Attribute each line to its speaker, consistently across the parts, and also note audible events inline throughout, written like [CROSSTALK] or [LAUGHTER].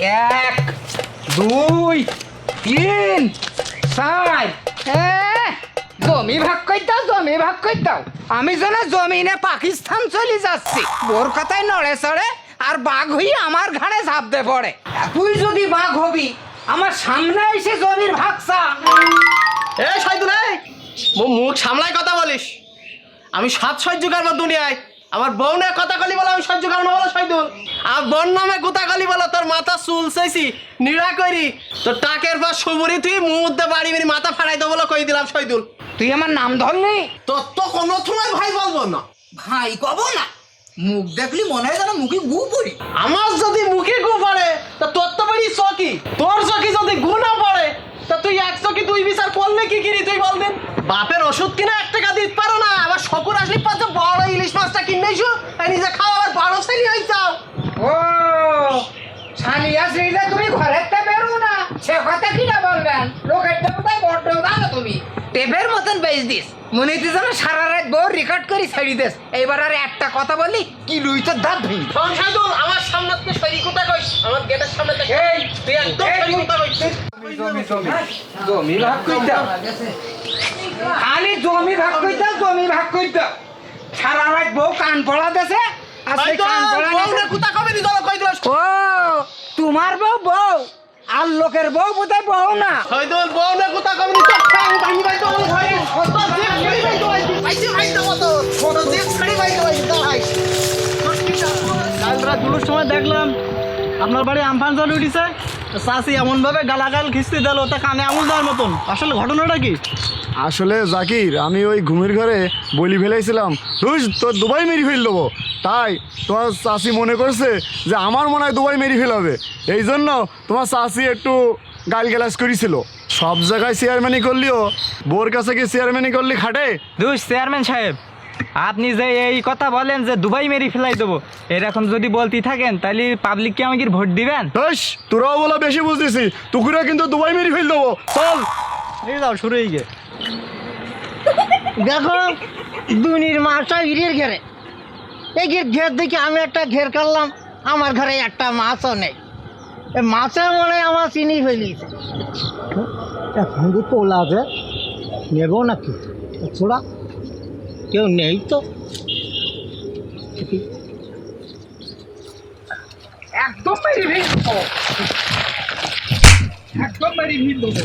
Speaker 1: এক, দুই, তিন, চার। জমি ভাগ করে দাও, জমি ভাগ করে দাও। আমি যেন জমিনে পাকিস্তান চলে যাচ্ছি ওর কথায় নড়ে চড়ে আর বাঘ হই আমার ঘাড়ে ঝাঁপ দে পড়ে তুই যদি বাঘ হবি আমার সামনে এসে জমির ভাগ চা।
Speaker 2: এ মুখ সামলায় কথা বলিস। আমি সাত সহ্য করব দুনিয়ায় আমার বউ নিয়ে কথা কলি বলো আমি সহ্য করব না বলো শহীদুল। আর বোন নামে গুতা কলি বলো তোর মাথা চুল চাইছি নিড়া করি তোর টাকের পর সুবুরি তুই মুহূর্তে বাড়ি মেরি মাথা ফাড়াই দেবো বলে কই দিলাম শহীদুল?
Speaker 1: তুই আমার নাম ধরলি
Speaker 2: তোর তো কোনো সময় ভাই বলব না।
Speaker 1: ভাই কব না। মুখ দেখলি মনে হয় যেন মুখে গু পড়ি।
Speaker 2: আমার যদি মুখে গু পড়ে তা তোর তো বাড়ি চকি। তোর চকি যদি গু না পড়ে তা তুই এক চকি দুই বিচার করলে কি কিনি তুই বল দিন? বাপের ওষুধ কিনা শকুর আসলি পাচ্ছে বড় ইলিশ মাছটা কিনেছো আর নিজে খাও আবার বড় ছেলে হয়ে যাও
Speaker 1: ও ছালিয়া শ্রীলে তুমি ঘরের তে বেরো না সে কথা কি না বলবেন? লোকের দেবতায় বড্ড দাও তুমি? টেপের মতন বেচ দিস। মনে হইতে যেন সারা রাত বউ রেকর্ড করে ছাড়ি দিস। এইবার আর একটা কথা বললি কি লুই তোর দাঁত ভেঙে
Speaker 2: শোন সাইদুল আমার সামনে তুই সরি কোথা কইস? আমার গেটের সামনে
Speaker 1: এই,
Speaker 2: তুই একদম সরি
Speaker 1: তুই-
Speaker 2: কইস?
Speaker 1: জমি জমি জমি। ভাগ কই দাও খালি জমি ভাগ দাও জমি ভাগ কই দাও। সারা রাত বউ কান পড়া দেছে আর সেই কান পড়া
Speaker 2: বউ
Speaker 1: দেছে।
Speaker 2: না কোথা কবে দল কই
Speaker 1: ও তোমার বউ বউ আর লোকের বউ বোধহয় বউ না।
Speaker 2: শহীদুল বউ না কোথা কবে ভাঙি ভাই তো ছড়ি তো তো তো ছড়ি তো
Speaker 3: কাল রাত দুটোর সময় দেখলাম আপনার বাড়ি আমফান জল উঠেছে। চাষি এমনভাবে গালাগাল খিস্তি দিল তা কানে আমুল দেওয়ার মতন। আসলে ঘটনাটা কি?
Speaker 4: আসলে জাকির আমি ওই ঘুমের ঘরে বলি ফেলাইছিলাম তুই তোর দুবাই মেরি ফেল দেবো। তাই তোমার চাষি মনে করছে যে আমার মনে হয় দুবাই মেরি ফেলাবে এই জন্য তোমার চাষি একটু গাল গেলাস করেছিল। সব জায়গায় চেয়ারম্যানি করলিও বোর কাছে কি চেয়ারম্যানি করলি খাটে?
Speaker 3: দুষ চেয়ারম্যান সাহেব আপনি যে এই কথা বলেন যে দুবাই মেরি ফেলাই দেবো এরকম যদি বলতে থাকেন তাহলে পাবলিককে আমাকে ভোট দিবেন?
Speaker 4: বেশ তোরাও বলা বেশি বুঝতেছি তুকুরা কিন্তু দুবাই মেরি ফেল দেবো। চল।
Speaker 3: এই যাও শুরু হয়ে গে
Speaker 5: দেখো দুনির মাছটা ইরির ঘেরে। এই ঘের ঘের দেখি আমি একটা ঘের করলাম আমার ঘরে একটা মাছও নেই। এই মাছের মনে হয় আমার চিনি ফেলিয়েছে। এখন যে তোলা আছে নেব নাকি? ছোড়া কেউ নেই তো।
Speaker 1: একদম মেরি ভিড়। একদম মেরি ভিড় দেবো।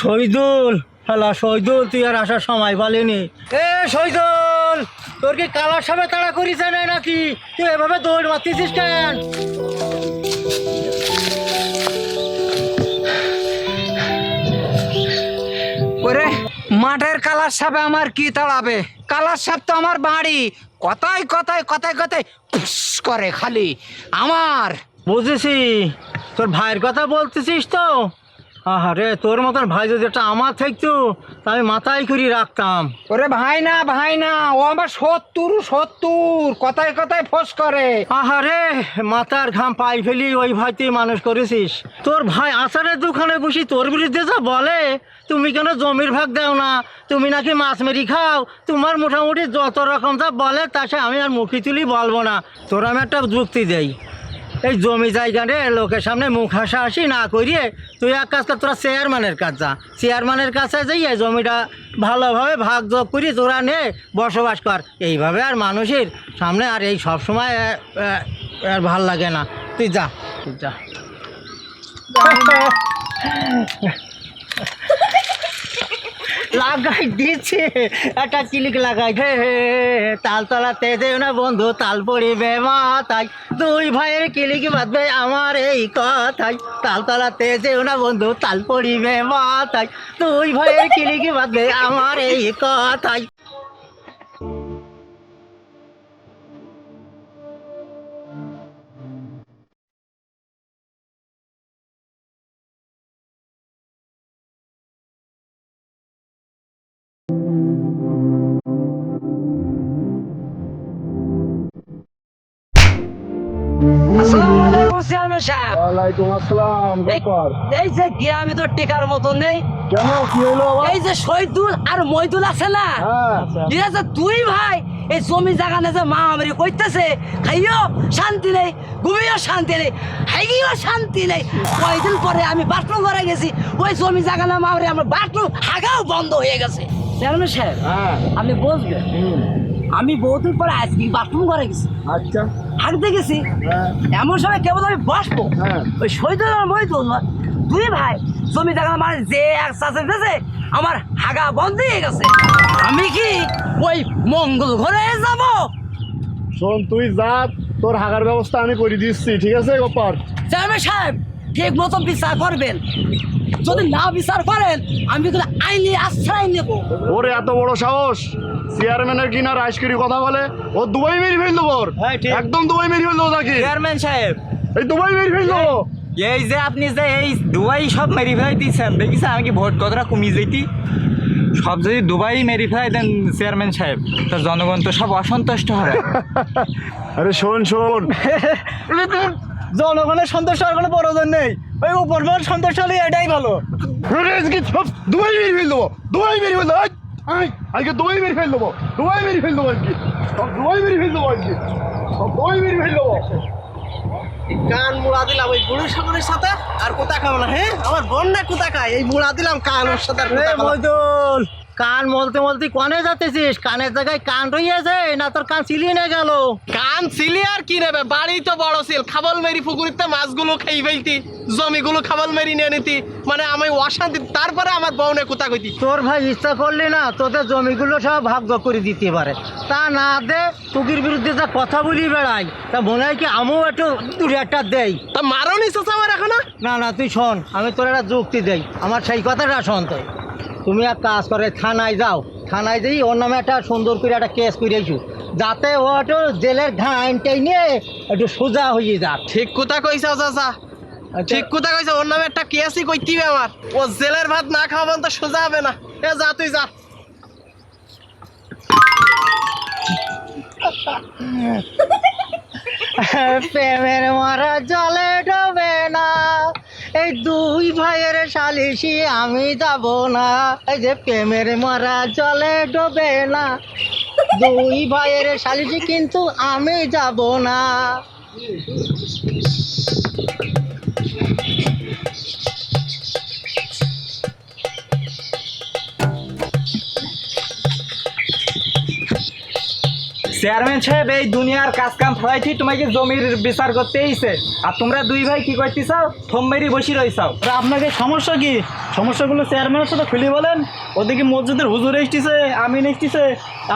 Speaker 5: শহীদুল হ্যালো শহীদুল তুই আর আসার সময় পালিনি। এ শহীদুল তোর কি কালার সামনে তাড়া করিস না নাকি? তুই এভাবে দৌড় মারতেছিস কেন?
Speaker 1: ওরে মাঠের কালার সাপে আমার কি তাড়াবে? কালার সাপ তো আমার বাড়ি। কথায় কথায় কথায় কথায় করে খালি। আমার
Speaker 5: বুঝেছি। তোর ভাইয়ের কথা বলতেছিস তো? আরে তোর মতন ভাই যদি একটা আমার থাকতো তা আমি মাথায় করে রাখতাম।
Speaker 1: ওরে ভাই না ভাই না ও আমার সত্তর সত্তর কথায় কথায় ফোস করে।
Speaker 5: আহারে মাথার ঘাম পাই ফেলি ওই ভাইতেই মানুষ করেছিস। তোর ভাই আচারের দোকানে বসি তোর বিরুদ্ধে যা বলে তুমি কেন জমির ভাগ দাও না? তুমি নাকি মাছ মেরি খাও? তোমার মোটামুটি যত রকম যা বলে তা সে আমি আর মুখি তুলি বলব না। তোর আমি একটা যুক্তি দেই। এই জমি জায়গা রে লোকের সামনে মুখ হাসাহাসি না করিয়ে তুই এক কাজ কর তোরা চেয়ারম্যানের কাজ যা। চেয়ারম্যানের কাছে যাই এই জমিটা ভালোভাবে ভাগ যোগ করি তোরা নে বসবাস কর। এইভাবে আর মানুষের সামনে আর এই সব সময় আর ভালো লাগে না। তুই যা তুই যা। [LAUGHS] লাগাই দিচ্ছে একটা চিলিক লাগাই হে হে, তাল তলাতে দেও না বন্ধু তাল পড়িবে মাথায়। দুই ভাইয়ের কিলিক বাঁধবে আমার এই কথাই তাল তলাতে যেও না বন্ধু তাল পড়িবে মাথায়। দুই ভাইয়ের কিলিক বাঁধবে আমার এই কথাই
Speaker 4: ওয়ালাইকুম আসসালাম
Speaker 6: এই- এই যে গ্রামে তো টেকার মতো নেই।
Speaker 4: কেন কি হলো
Speaker 6: এই যে শহীদুল আর মইদুল আছে না?
Speaker 4: হ্যাঁ।
Speaker 6: ঠিক আছে তুই ভাই এই জমি জায়গা না যে মা আমারি কইতেছে খাইও শান্তি নেই ঘুমিও শান্তি নেই হাইগিও শান্তি নেই। কয়দিন পরে আমি বাথরুম করে গেছি ওই জমি জায়গা না মামরি আমার বাথরুম হাগাও বন্ধ হয়ে গেছে। চেয়ারম্যান সাহেব
Speaker 4: হ্যাঁ।
Speaker 6: আপনি বুঝবেন আমি বহুদিন পরে আজকে বাথরুম করে গেছি।
Speaker 4: আচ্ছা।
Speaker 6: হাঁটতে গেছি।
Speaker 4: হ্যাঁ।
Speaker 6: এমন সময় কেবল আমি বসবো।
Speaker 4: হ্যাঁ।
Speaker 6: ওই আর মহিদুল দুই ভাই জমি জায়গা মানে যে এক চাষে আমার হাগা বন্ধ হয়ে গেছে। আমি কি ওই মঙ্গল ঘরে যাব?
Speaker 4: শোন তুই যা তোর হাগার ব্যবস্থা আমি করে দিচ্ছি ঠিক আছে গোপাল?
Speaker 6: চেয়ারম্যান সাহেব ঠিক মতো বিচার করবেন। যদি না বিচার করেন আমি কিন্তু আইনি আশ্রয় নেব।
Speaker 4: ওরে এত বড় সাহস! চেয়ারম্যানের কিনা রাইসকিরি কথা বলে ও দুবাই মেরি ফেল দেবো
Speaker 3: হ্যাঁ,
Speaker 4: একদম দুবাই মেরি ফেল দেবো তাকে
Speaker 5: চেয়ারম্যান সাহেব।
Speaker 4: এই দুবাই মেরি ফেল দেবো
Speaker 5: এই যে আপনি যে এই দুবাই সব মেরি ফেলাই দিচ্ছেন দেখিস আমি কি ভোট কতটা কমিয়ে যেতি সব যদি দুবাই মেরি ফেলাই দেন চেয়ারম্যান সাহেব তা জনগণ তো সব অসন্তুষ্ট হবে। [LAUGHS]
Speaker 4: আরে শোন শোন। [LAUGHS]
Speaker 3: জনগণের সন্তুষ্ট হওয়ার কোনো প্রয়োজন নেই। ওই উপর সন্তুষ্ট হলে এটাই ভালো।
Speaker 4: দুবাই মেরি ফেল দেবো দুবাই মেরি ফেল দেবো আই, আজকে দুবাই মেরে ফেল দেবো। দুবাই মেরে ফেল দেবো আজকে। সব দুবাই মেরে ফেল দেবো আজকে। সব দুবাই মেরে ফেল দেবো।
Speaker 2: কান মুড়া দিলাম ওই বুড়ো সকলের সাথে আর কোথা খাও না হ্যাঁ? আমার বোন না কোথা খায়। এই মুড়া দিলাম কান ওর সাথে আর
Speaker 5: কান মলতে মলতে কনে যাতেছিস কানের জায়গায় কান রইয়াছে না তোর কান চিলিয়ে নিয়ে গেল?
Speaker 2: কান ছিলি আর কি নেবে? বাড়ি তো বড় ছিল খাবল মেরি পুকুরিতে মাছগুলো খেয়ে ফেলতি জমিগুলো খাবল মেরি নিয়ে নিতি। মানে আমি অশান্তি তারপরে আমার বউনে কোথা কইতি।
Speaker 5: তোর ভাই ইচ্ছা করলি না তোদের জমিগুলো সব ভাগ করে দিতে পারে। তা না দে টুকির বিরুদ্ধে যা কথা বলি বেড়াই। তা মনে হয় কি আমিও একটু দূরে একটা দেই।
Speaker 2: তা মারো নিছো আমার এখন?
Speaker 5: না না তুই শোন আমি তোর একটা যুক্তি দেই। আমার সেই কথাটা শোন তুই। তুমি এক কাজ করে থানায় যাও। থানায় যাই ওর নামে একটা সুন্দর করে একটা কেস করেছু যাতে ও একটু জেলের ঘাইনটাই নিয়ে একটু সোজা হয়ে যা
Speaker 2: ঠিক কোথা কইছাও চাচা। ঠিক কোথা কইছা ওর নামে একটা কেসই কইতিবে আমার। ও জেলের ভাত না খাওয়া পর্যন্ত সোজা হবে না। এ যা তুই যা।
Speaker 5: প্রেমের মারা জলে ডবে না। এই দুই ভাইয়ের সালিশি আমি যাব না। এই যে প্রেমের মারা জলে ডোবে না। দুই ভাইয়ের সালিশি কিন্তু আমি যাব না। চেয়ারম্যান সাহেব এই দুনিয়ার কাজ কাম ফলাইছি তোমাকে জমির বিচার করতে এইছে আর তোমরা দুই ভাই কি করতেছাও থম মেরি বসি রইছাও
Speaker 3: তা আপনাকে সমস্যা কি? সমস্যাগুলো চেয়ারম্যানের সাথে খুলে বলেন। ওদিকে মসজিদের হুজুর এসেছে আমিন এসেছে।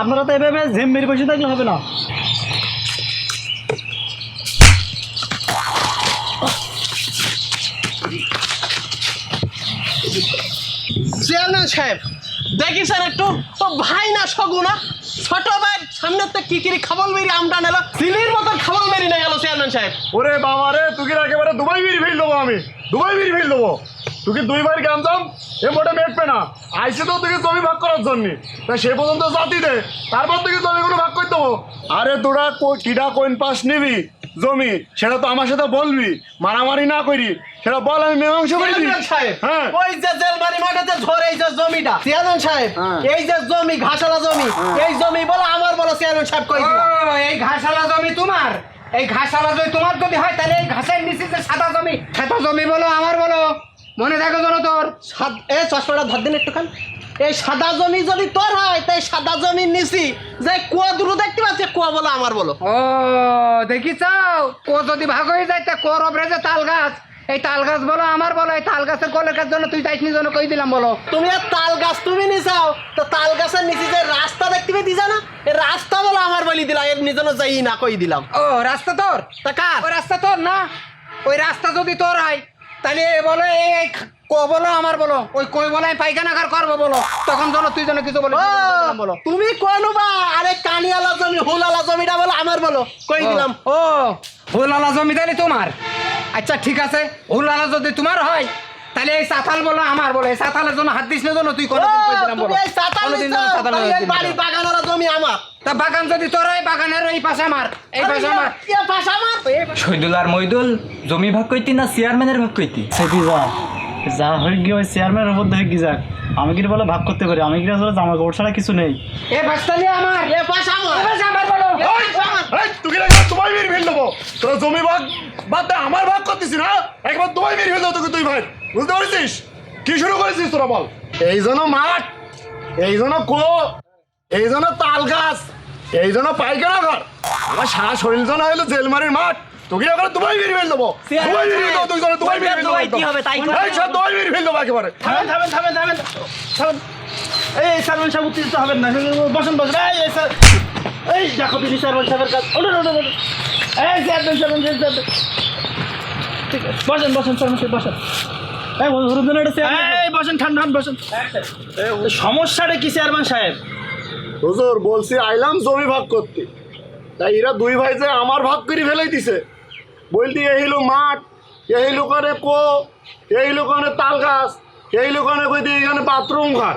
Speaker 3: আপনারা তো এভাবে ঝেম মেরে বসে থাকলে হবে না।
Speaker 2: চেয়ারম্যান সাহেব দেখি স্যার একটু। তো ভাই না সগু না? ছোট ভাই সামনে কি কিরি খাবল মেরি, আমটা নেলো। সিলির মতন খাবল মেরি নিয়ে গেল চেয়ারম্যান সাহেব।
Speaker 4: ওরে বাবা রে, তুই কি একেবারে দুবাই মেরি ফেল দেবো আমি? দুবাই মেরি ফেল দেবো। তুই কি দুইবার গান যাম এ মোটে মেটবে না। আইসে তো তুই জমি ভাগ করার জন্য। তা সে পর্যন্ত জাতি দে। তারপর তুই জমিগুলো ভাগ করে দেবো। আরে তোরা কিডা কোন পাস নিবি জমি, সেটা তো আমার সাথে বলবি। মারামারি না করি। সেটা বল আমি মীমাংস করে দিই
Speaker 2: সাহেব
Speaker 4: হ্যাঁ।
Speaker 2: ওই যে জেলবাড়ি মাঠে যে ঝরে এই যে জমিটা চেয়ারম্যান সাহেব
Speaker 4: হ্যাঁ।
Speaker 2: এই যে জমি ঘাসালা জমি এই জমি বলো আমার বলো চেয়ারম্যান সাহেব কই
Speaker 1: এই ঘাসালা জমি তোমার এই ঘাসালা জমি তোমার যদি হয় তাহলে এই ঘাসের নিচে যে সাদা জমি সাদা জমি বলো আমার বলো মনে থাকো যেন তোর।
Speaker 2: এ চশমাটা ধর দিন একটুখান। এই সাদা জমি যদি তোর হয় তাই সাদা জমির নিচি যে কুয়া দূর দেখতে পাচ্ছি কুয়া বলো আমার বলো।
Speaker 1: ও দেখি চাও কো যদি ভাগ হয়ে যায় তা কোর ওপরে যে তাল গাছ। এই তাল গাছ বলো আমার বলো এই তাল গাছের কলের কাছ জন্য তুই যাইসনি জন্য কই দিলাম বলো?
Speaker 2: তুমি আর তাল গাছ তুমি নিচাও তো তাল গাছের নিচে যে রাস্তা দেখতে পেয়ে দিছা না? এই রাস্তা বলো আমার বলি দিলাম এর নিজন্য যাই না কই দিলাম।
Speaker 1: ও রাস্তা তোর?
Speaker 2: তা কার?
Speaker 1: ওই রাস্তা তোর না? ওই রাস্তা যদি তোর হয় তাহলে এ বলো এই কো বলো আমার বলো। ওই কই বলো আমি পায়খানা ঘর করব বলো। তখন জন্য তুই যেন কিছু বলো। বলো
Speaker 2: তুমি কোন বা আরে কানিয়ালা জমি হুলালা জমিটা বলো আমার বলো কই দিলাম।
Speaker 1: ও হুলালা জমি তাহলে তোমার? আচ্ছা ঠিক আছে। হুলালা যদি তোমার হয় তাহলে এই সাতাল বলো আমার বলো। এই সাতালের জন্য হাত দিস না জন্য তুই কোনো কই দিলাম বলো।
Speaker 2: এই চাতাল
Speaker 1: কোনোদিন
Speaker 2: নিছো,
Speaker 1: যেন সাতালের
Speaker 2: তাহলে
Speaker 1: হাত
Speaker 2: এই বাড়ি বাগান জমি আমার।
Speaker 1: তা বাগান যদি তোর এই বাগানের এই পাশে আমার এই পাশে আমার।
Speaker 2: এ পাশে আমার?
Speaker 7: শহীদুল আর মইদুল জমি ভাগ কইতি না চেয়ারম্যানের ভাগ কইতি?
Speaker 3: সেটি যা হয়ে গিয়ে ওই চেয়ারম্যানের উপর দেখে কি যাক। আমি কি বলে ভাগ করতে পারি আমি কি আসলে জামা কাপড় ছাড়া কিছু নেই।
Speaker 1: এই পাশতালি আমার
Speaker 2: এ পাশে আমার।
Speaker 1: এই পাশে আমার বলো।
Speaker 4: এই, এই, তুই কি? তোমায় মেরে ফেল দেবো তোরা জমি ভাগ বাদ দে, আমার ভাগ করতেছি না একবার তোমায় মেরে ফেল দেবো তোকে তুই ভাই। বুঝতে পারছিস? কি শুরু করেছিস তোরা বল? এই জন্য মাঠ এই জন্য কো এই জন্য তাল গাছ এই জন্য পাইকারা ঘর আমার সারা শরীর জন্য হলো জেলমারির মাঠ। তোকে এবার তোমায় মেরে ফেল দেবো তোমায় মেরে ফেল দেবো তুই জন্য তোমায় মেরে ফেল দেবো
Speaker 5: কি হবে তাই
Speaker 4: এই সব তোমায় মেরে ফেল দেবো একেবারে।
Speaker 3: থামেন থামেন থামেন থামেন। থামেন এই সালমান সাহেব উত্তেজিত হবেন না। বসেন বসেন। এই এই স্যার। এই দেখো তিনি সালমান সাহেবের কাজ। ওঠুন ওঠুন ওঠুন। এই চেয়ারম্যান সালমান সাহেব চেয়ারম্যান ঠিক আছে। বসেন বসেন সালমান সাহেব বসেন। এই হরুদ্দিন এটা এই বসেন। ঠান্ডা ঠান্ডা বসেন। সমস্যাটা কি চেয়ারম্যান সাহেব?
Speaker 4: হুজুর বলছি আইলাম জমি ভাগ করতে। তাই এরা দুই ভাই যে আমার ভাগ করে ফেলাই দিছে বলতি এহিলো মাঠ এই লোকানে কো এই লোকানে তাল গাছ এই লোকানে কইতে এখানে বাথরুম ঘর।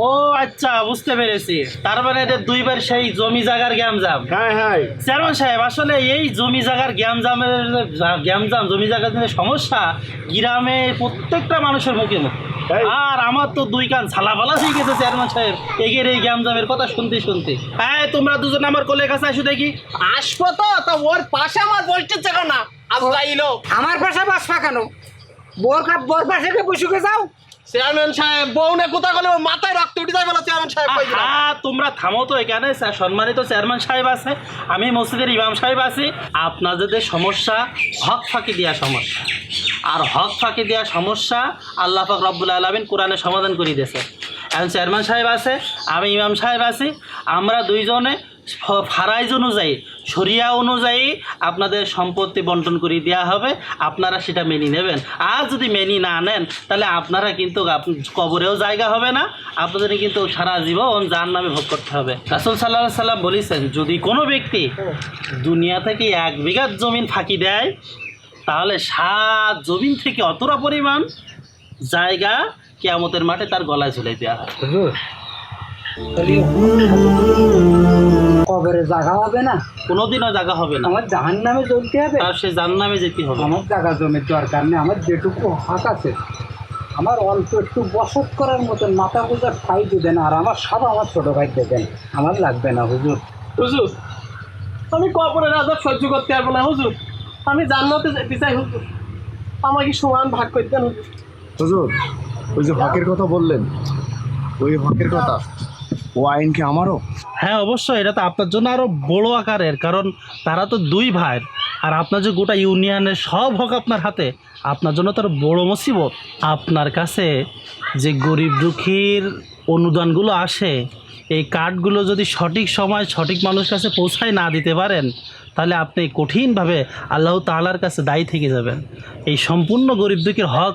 Speaker 3: ও আচ্ছা বুঝতে পেরেছি। তার মানে এটা দুইবার সেই জমি জায়গার গ্যামজাম
Speaker 4: হ্যাঁ হ্যাঁ
Speaker 3: চেয়ারম্যান সাহেব আসলে এই জমি জায়গার গ্যামজামের গ্যামজাম জমি জায়গার যে সমস্যা গ্রামে প্রত্যেকটা মানুষের মুখে মুখে। আর আমার তো দুই কান ছালাপালা হয়ে গেছে চেয়ারম্যান সাহেব। এগের এই গ্যামজামের কথা শুনতে শুনতে। হ্যাঁ তোমরা দুজন আমার কোলের কাছে আসো দেখি।
Speaker 2: আসব তো তা ওর পাশে আমার বসতেছে কেন না। আজরাইলো
Speaker 1: আমার পাশে বাসপা কেন? বোর কাপ বোর পাশে কে বসুকে যাও।
Speaker 2: চেয়ারম্যান সাহেব মাথায় রক্ত
Speaker 3: তোমরা থামো তো এখানে সম্মানিত চেয়ারম্যান সাহেব আছে, আমি মসজিদের ইমাম সাহেব আছি। আপনাদের সমস্যা, হক ফাঁকি দেওয়া সমস্যা। আর হক ফাঁকি দেওয়া সমস্যা আল্লাহ পাক রব্বুল কোরআনে সমাধান করে দিয়েছে। এখন চেয়ারম্যান সাহেব আছে, আমি ইমাম সাহেব আছি, আমরা দুইজনে ফারাইজ অনুযায়ী শরিয়া অনুযায়ী আপনাদের সম্পত্তি বন্টন করে দেওয়া হবে। আপনারা সেটা মেনে নেবেন। আর যদি মেনে না নেন তাহলে আপনারা কিন্তু কবরেও জায়গা হবে না। আপনাদের কিন্তু সারা জীবন যার নামে ভোগ করতে হবে। রাসুল সাল্লাহ সাল্লাম বলেছেন যদি কোনো ব্যক্তি দুনিয়া থেকে এক বিঘা জমিন ফাঁকি দেয় তাহলে সাত জমিন থেকে অতটা পরিমাণ জায়গা কেয়ামতের মাঠে তার গলায় ঝুলে দেওয়া হয়
Speaker 1: কবরে জায়গা হবে না।
Speaker 3: কোনোদিনও জায়গা হবে না।
Speaker 1: আমার জাহান নামে চলতে হবে।
Speaker 3: আর সে জান নামে যেতে হবে।
Speaker 1: আমার জায়গা জমির দরকার নেই আমার যেটুকু হাত আছে। আমার অল্প একটু বসত করার মতন মাথা বোঝার ঠাই দেবেন আর আমার সব আমার ছোট ভাই দেবেন আমার লাগবে না হুজুর।
Speaker 2: হুজুর আমি কবরের আজাব সহ্য করতে পারব না হুজুর। আমি জান্নাতে যেতে চাই হুজুর। আমাকে সমান ভাগ করে দেন হুজুর।
Speaker 4: হুজুর ওই যে হকের কথা বললেন ওই হকের কথা ও আইন কি আমারও?
Speaker 3: হ্যাঁ অবশ্যই, এটা তো আপনার জন্য আরও বড় আকারের, কারণ তারা তো দুই ভাই। আর আপনার যে গোটা ইউনিয়নের সব হক আপনার হাতে, আপনার জন্য তো আরও বড় মুসিবত। আপনার কাছে যে গরিব দুঃখীর অনুদানগুলো আসে, এই কার্ডগুলো যদি সঠিক সময় সঠিক মানুষ কাছে পৌঁছায় না দিতে পারেন, তাহলে আপনি কঠিনভাবে আল্লাহ তালার কাছে দায়ী থেকে যাবেন। এই সম্পূর্ণ গরিব দুঃখীর হক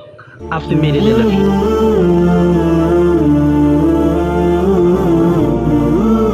Speaker 3: আপনি মেরে দিলেন